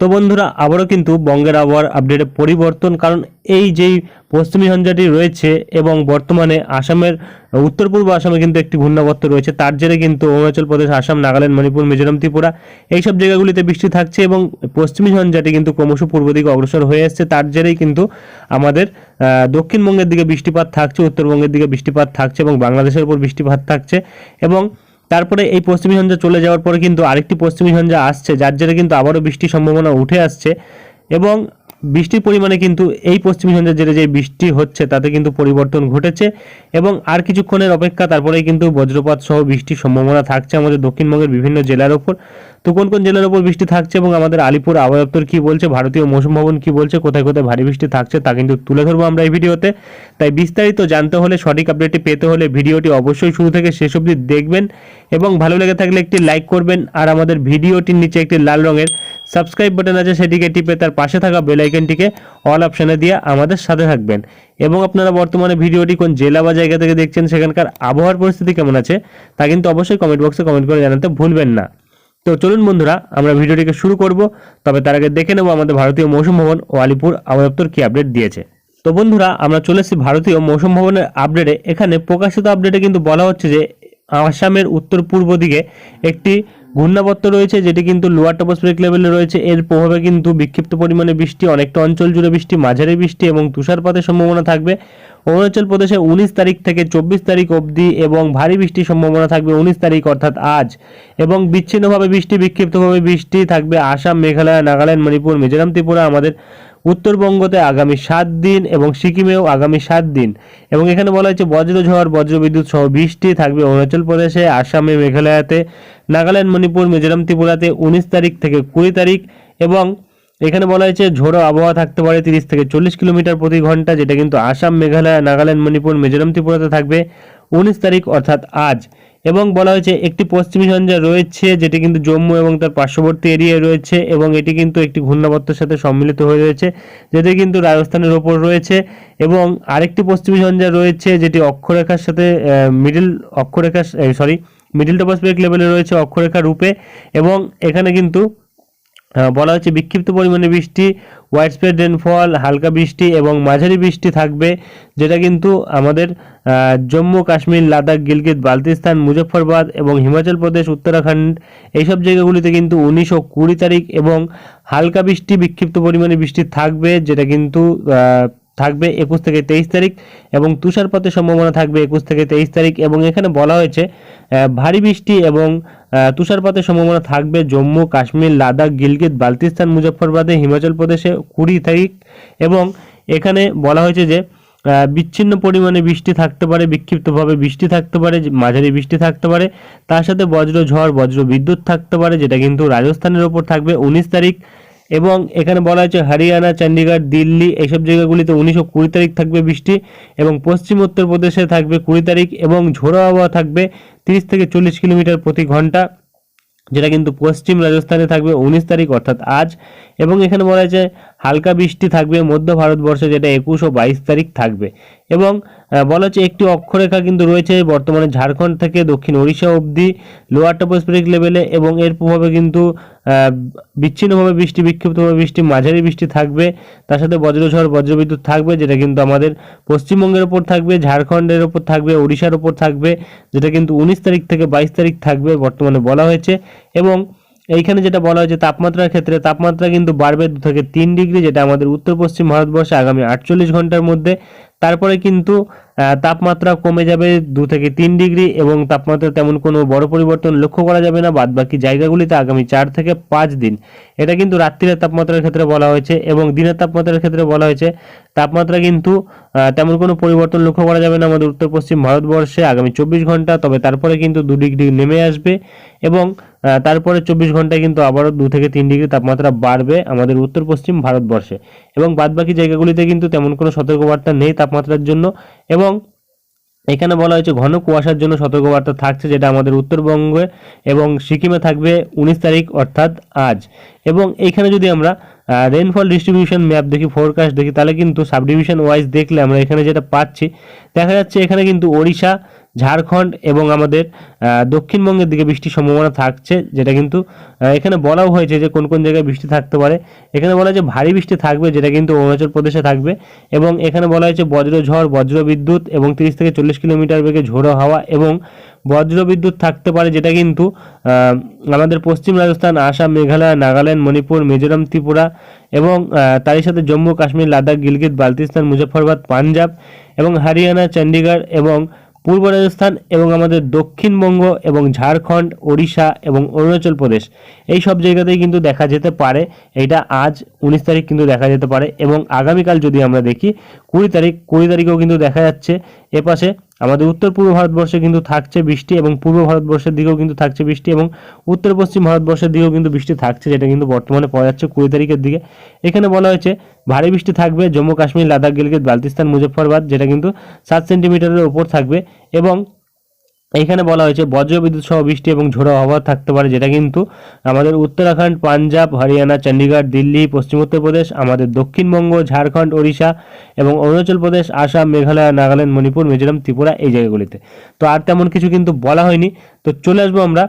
তো বন্ধুরা, আবারও কিন্তু বঙ্গের আবহাওয়ার আপডেটে পরিবর্তন, কারণ এই যেই পশ্চিমী ঝঞ্ঝাটি রয়েছে এবং বর্তমানে আসামের, উত্তর পূর্ব আসামে কিন্তু একটি ঘূর্ণাবর্ত রয়েছে, তার জেরে কিন্তু অরুণাচল প্রদেশ, আসাম, নাগাল্যান্ড, মণিপুর, মিজোরাম, ত্রিপুরা এইসব জায়গাগুলিতে বৃষ্টি থাকছে এবং পশ্চিমী ঝঞ্ঝাটি কিন্তু ক্রমশ পূর্ব দিকে অগ্রসর হয়ে আসছে তার জেরেই কিন্তু আমাদের দক্ষিণবঙ্গের দিকে বৃষ্টিপাত থাকছে, উত্তরবঙ্গের দিকে বৃষ্টিপাত থাকছে এবং বাংলাদেশের উপর বৃষ্টিপাত থাকছে এবং তারপরে এই পশ্চিমী ঝঞ্ঝা চলে যাওয়ার পরে কিন্তু আরেকটি পশ্চিমী ঝঞ্ঝা আসছে, যার জেরে কিন্তু আবারও বৃষ্টির সম্ভাবনা উঠে আসছে এবং বৃষ্টির পরিমাণে কিন্তু এই পশ্চিমী ঝঞ্ঝার জেরে যে বৃষ্টি হচ্ছে তাতে কিন্তু পরিবর্তন ঘটেছে এবং আর কিছুক্ষণের অপেক্ষা তারপরেই কিন্তু বজ্রপাত সহ বৃষ্টির সম্ভাবনা থাকছে আমাদের দক্ষিণবঙ্গের বিভিন্ন জেলার ওপর। তো কোন কোন জেলার ওপর বৃষ্টি থাকছে এবং আমাদের আলিপুর আবহাওয়া দপ্তর কি বলছে, ভারতীয় মৌসুম ভবন কি বলছে, কোথায় কোথায় ভারী বৃষ্টি থাকছে তা কিন্তু তুলে ধরবো আমরা এই ভিডিওতে। তাই বিস্তারিত জানতে হলে, সঠিক আপডেটটি পেতে হলে ভিডিওটি অবশ্যই শুরু থেকে শেষ অবধি দেখবেন এবং ভালো লেগে থাকলে একটি লাইক করবেন আর আমাদের ভিডিওটির নিচে একটি লাল রঙের সাবস্ক্রাইব বাটন আছে, সেটিকে টিপে তার পাশে থাকা বেল আইকনটিকে অল অপশানে দিয়ে আমাদের সাথে থাকবেন। এবং আপনারা বর্তমানে ভিডিওটি কোন জেলা বা জায়গা থেকে দেখছেন, সেখানকার আবহাওয়ার পরিস্থিতি কেমন আছে, তা কিন্তু অবশ্যই কমেন্ট বক্সে কমেন্ট করে জানাতে ভুলবেন না। তো চলুন বন্ধুরা, আমরা ভিডিওটিকে শুরু করব। তবে তার আগে দেখে নেব আমাদের ভারতীয় মৌসুম ভবন ও আলিপুর আবহাওয়া কি আপডেট দিয়েছে। তো বন্ধুরা, আমরা চলে এসেছি ভারতীয় মৌসুম ভবনের আপডেটে এখানে প্রকাশিত আপডেটে কিন্তু বলা হচ্ছে যে আসামের উত্তর পূর্ব দিকে একটি ঘূর্ণাবর্ত রয়েছে, যেটি কিন্তু লোয়ার টপোস্ফিরিক লেভেলে রয়েছে। এর প্রভাবে কিন্তু বিক্ষিপ্ত পরিমাণে বৃষ্টি, অনেকটা অঞ্চল জুড়ে বৃষ্টি, মাঝারি বৃষ্টি এবং তুষারপাতের সম্ভাবনা থাকবে। অরুণাচল প্রদেশে উনিশ তারিখ থেকে চব্বিশ তারিখ অবধি এবং ভারী বৃষ্টির সম্ভাবনা থাকবে উনিশ তারিখ, অর্থাৎ আজ। এবং বিচ্ছিন্নভাবে বৃষ্টি, বিক্ষিপ্তভাবে বৃষ্টি থাকবে আসাম, মেঘালয়, নাগাল্যান্ড, মণিপুর, মিজোরাম, ত্রিপুরা, আমাদের উত্তরবঙ্গতে আগামী সাত দিন এবং সিকিমেও আগামী সাত দিন। এবং এখানে বলা হয়েছে বজ্রঝড় বজ্রবিদ্যুৎ সহ বৃষ্টি থাকবে অরুণাচল প্রদেশে, আসামে, মেঘালয়াতে, নাগাল্যান্ড, মণিপুর, মিজোরাম, ত্রিপুরাতে উনিশ তারিখ থেকে কুড়ি তারিখ এবং এখানে বলা হয়েছে ঝোড়ো আবহাওয়া থাকতে পারে তিরিশ থেকে চল্লিশ কিলোমিটার প্রতি ঘণ্টা, যেটা কিন্তু আসাম, মেঘালয়, নাগাল্যান্ড, মণিপুর, মিজোরাম, ত্রিপুরাতে থাকবে উনিশ তারিখ, অর্থাৎ আজ। এবং বলা হয়েছে একটি পশ্চিমী ঝঞ্ঝা রয়েছে, যেটি কিন্তু জম্মু এবং তার পার্শ্ববর্তী এরিয়ায় রয়েছে এবং এটি কিন্তু একটি ঘূর্ণাবর্তের সাথে সম্মিলিত হয়ে রয়েছে, যেটি কিন্তু রাজস্থানের ওপর রয়েছে এবং আরেকটি পশ্চিমী ঝঞ্ঝা রয়েছে, যেটি অক্ষরেখার সাথে মিডিল অক্ষরেখা সরি মিডিল টপোস্ফিরিক লেভেলে রয়েছে অক্ষরেখা রূপে এবং এখানে কিন্তু বলা হচ্ছে বিক্ষিপ্ত পরিমাণে বৃষ্টি হোয়াইট স্প্রেড রেনফল হালকা বৃষ্টি এবং মাঝারি বৃষ্টি থাকবে, যেটা কিন্তু আমাদের জম্মু, কাশ্মীর, লাদাখ, গিলগিত বালতিস্তান মুজফ্ফরবাদ এবং হিমাচল প্রদেশ, উত্তরাখণ্ড, এইসব জায়গাগুলিতে কিন্তু উনিশ ও কুড়ি তারিখ এবং হালকা বৃষ্টি, বিক্ষিপ্ত পরিমাণে বৃষ্টি থাকবে, যেটা কিন্তু থাকবে একুশ থেকে তেইশ তারিখ এবং তুষারপাতের সম্ভাবনা থাকবে একুশ থেকে তেইশ তারিখ এবং এখানে বলা হয়েছে ভারী বৃষ্টি এবং তুষারপাতের সম্ভাবনা থাকবে জম্মু, কাশ্মীর, লাদাখ, গিলগিত বালতিস্তান মুজফ্ফরবাদে, হিমাচল প্রদেশে কুড়ি তারিখ এবং এখানে বলা হয়েছে যে বিচ্ছিন্ন পরিমাণে বৃষ্টি থাকতে পারে, বিক্ষিপ্তভাবে বৃষ্টি থাকতে পারে, মাঝারি বৃষ্টি থাকতে পারে। তার সাথে বজ্র, ঝড়, বজ্র বিদ্যুৎ থাকতে পারে, যেটা কিন্তু রাজস্থানের ওপর থাকবে। উনিশ তারিখ এবং এখানে বলা হয়েছে হরিয়ানা চণ্ডীগড় দিল্লি এইসব জায়গাগুলিতে উনিশশো কুড়ি তারিখ থাকবে বৃষ্টি এবং পশ্চিম উত্তরপ্রদেশে থাকবে কুড়ি তারিখ এবং ঝোড়ো আবহাওয়া থাকবে তিরিশ থেকে চল্লিশ কিলোমিটার প্রতি ঘণ্টা, যেটা কিন্তু পশ্চিম রাজস্থানে থাকবে উনিশ তারিখ, অর্থাৎ আজ। এবং এখানে বলা হয়েছে হালকা বৃষ্টি থাকবে, মধ্য ভারতবর্ষে যেটা একুশ ও বাইশ তারিখ থাকবে। এবং বলা হচ্ছে একটি অক্ষরেখা কিন্তু রয়েছে বর্তমানে ঝাড়খণ্ড থেকে দক্ষিণ ওড়িশা অবধি লোয়ার টপোস্ফিরিক লেভেলে এবং এর প্রভাবে কিন্তু বিচ্ছিন্নভাবে বৃষ্টি, বিক্ষিপ্তভাবে বৃষ্টি, মাঝারি বৃষ্টি থাকবে। তার সাথে বজ্রঝড়, বজ্রবিদ্যুৎ থাকবে, যেটা কিন্তু আমাদের পশ্চিমবঙ্গের ওপর থাকবে, ঝাড়খণ্ডের ওপর থাকবে, ওড়িশার ওপর থাকবে, যেটা কিন্তু উনিশ তারিখ থেকে বাইশ তারিখ থাকবে বর্তমানে বলা হয়েছে। এবং এইখানে যেটা বলা হয়েছে তাপমাত্রার ক্ষেত্রে তাপমাত্রা কিন্তু বাড়বে দু থেকে তিন ডিগ্রি, যেটা আমাদের উত্তর পশ্চিম ভারতবর্ষে আগামী আটচল্লিশ ঘণ্টার মধ্যে। তারপরে কিন্তু তাপমাত্রা কমে যাবে দু থেকে তিন ডিগ্রি এবং তাপমাত্রা তেমন কোনো বড় পরিবর্তন লক্ষ্য করা যাবে না। বাদ বাকি জায়গাগুলিতে আগামী চার থেকে পাঁচ দিন। এটা কিন্তু রাত্রির তাপমাত্রার ক্ষেত্রে বলা হয়েছে এবং দিনের তাপমাত্রার ক্ষেত্রে বলা হয়েছে। তাপমাত্রা কিন্তু তেমন কোনো পরিবর্তন লক্ষ্য করা যাবে না আমাদের উত্তর পশ্চিম ভারতবর্ষে আগামী চব্বিশ ঘণ্টা, তবে তারপরে কিন্তু দু ডিগ্রি নেমে আসবে এবং তারপরে চব্বিশ ঘন্টায় কিন্তু আবারও দু থেকে তিন ডিগ্রি তাপমাত্রা বাড়বে আমাদের উত্তর পশ্চিম ভারতবর্ষে। এবং বাদবাকি জায়গাগুলিতে কিন্তু তেমন কোনো সতর্কবার্তা নেই তাপমাত্রার জন্য। এবং এখানে বলা হয়েছে ঘন কুয়াশার জন্য সতর্কবার্তা থাকছে যেটা আমাদের উত্তরবঙ্গে এবং সিকিমে থাকবে উনিশ তারিখ অর্থাৎ আজ। এবং এইখানে যদি আমরা রেনফল ডিস্ট্রিবিউশন ম্যাপ দেখি ফোরকাস্ট দেখি, তাহলে কিন্তু সাব ডিভিশন ওয়াইজ দেখলে আমরা এখানে যেটা পাচ্ছি, দেখা যাচ্ছে এখানে কিন্তু ওড়িশা ঝাড়খণ্ড এবং আমাদের দক্ষিণবঙ্গের দিকে বৃষ্টির সম্ভাবনা থাকছে, যেটা কিন্তু এখানে বলাও হয়েছে যে কোন কোন জায়গায় বৃষ্টি থাকতে পারে। এখানে বলা হয়েছে ভারী বৃষ্টি থাকবে, যেটা কিন্তু অরুণাচল প্রদেশে থাকবে। এবং এখানে বলা হয়েছে বজ্রঝড় বজ্র বিদ্যুৎ এবং তিরিশ থেকে চল্লিশ কিলোমিটার বেগে ঝোড়ো হাওয়া এবং বজ্র বিদ্যুৎ থাকতে পারে, যেটা কিন্তু আমাদের পশ্চিম রাজস্থান, আসাম, মেঘালয়, নাগাল্যান্ড, মণিপুর, মিজোরাম, ত্রিপুরা এবং তারই সাথে জম্মু, কাশ্মীর, লাদাখ, গিলগিত বালতিস্তান মুজফ্ফরবাদ, পাঞ্জাব এবং হরিয়ানা চণ্ডীগড় এবং পূর্ব রাজস্থান এবং আমাদের দক্ষিণবঙ্গ এবং ঝাড়খণ্ড, ওড়িশা এবং অরুণাচল প্রদেশ। এই সব জায়গাতেই কিন্তু দেখা যেতে পারে। এটা আজ উনিশ তারিখ কিন্তু দেখা যেতে পারে এবং আগামীকাল যদি আমরা দেখি, কুড়ি তারিখ, কুড়ি তারিখেও কিন্তু দেখা যাচ্ছে। এপাশে আমাদের উত্তর পূর্ব ভারতবর্ষে কিন্তু থাকছে বৃষ্টি এবং পূর্ব ভারতবর্ষের দিকেও কিন্তু থাকছে বৃষ্টি এবং উত্তর পশ্চিম ভারতবর্ষের দিকেও কিন্তু বৃষ্টি থাকছে, যেটা কিন্তু বর্তমানে পাওয়া যাচ্ছে কুড়ি তারিখের দিকে। এখানে বলা হয়েছে, ভারী বৃষ্টি থাকবে জম্মু কাশ্মীর, লাদাখ, গিলগিত বালতিস্তান মুজফ্ফরবাদ, যেটা কিন্তু সাত সেন্টিমিটারের ওপর থাকবে এবং এখানে বলা হয়েছে বজ্র বিদ্যুৎ সহ বৃষ্টি এবং ঝোড়ো আবহাওয়া থাকতে পারে, যেটা কিন্তু আমাদের উত্তরাখণ্ড, পাঞ্জাব, হরিয়ানা, চণ্ডীগড়, দিল্লি পশ্চিম উত্তরপ্রদেশ আমাদের দক্ষিণবঙ্গ, ঝাড়খণ্ড, ওড়িশা এবং অরুণাচল প্রদেশ, আসাম, মেঘালয়, নাগাল্যান্ড, মণিপুর, মিজোরাম, ত্রিপুরা এই জায়গাগুলিতে। তো আর তেমন কিছু কিন্তু বলা হয়নি। তো চলে আসব আমরা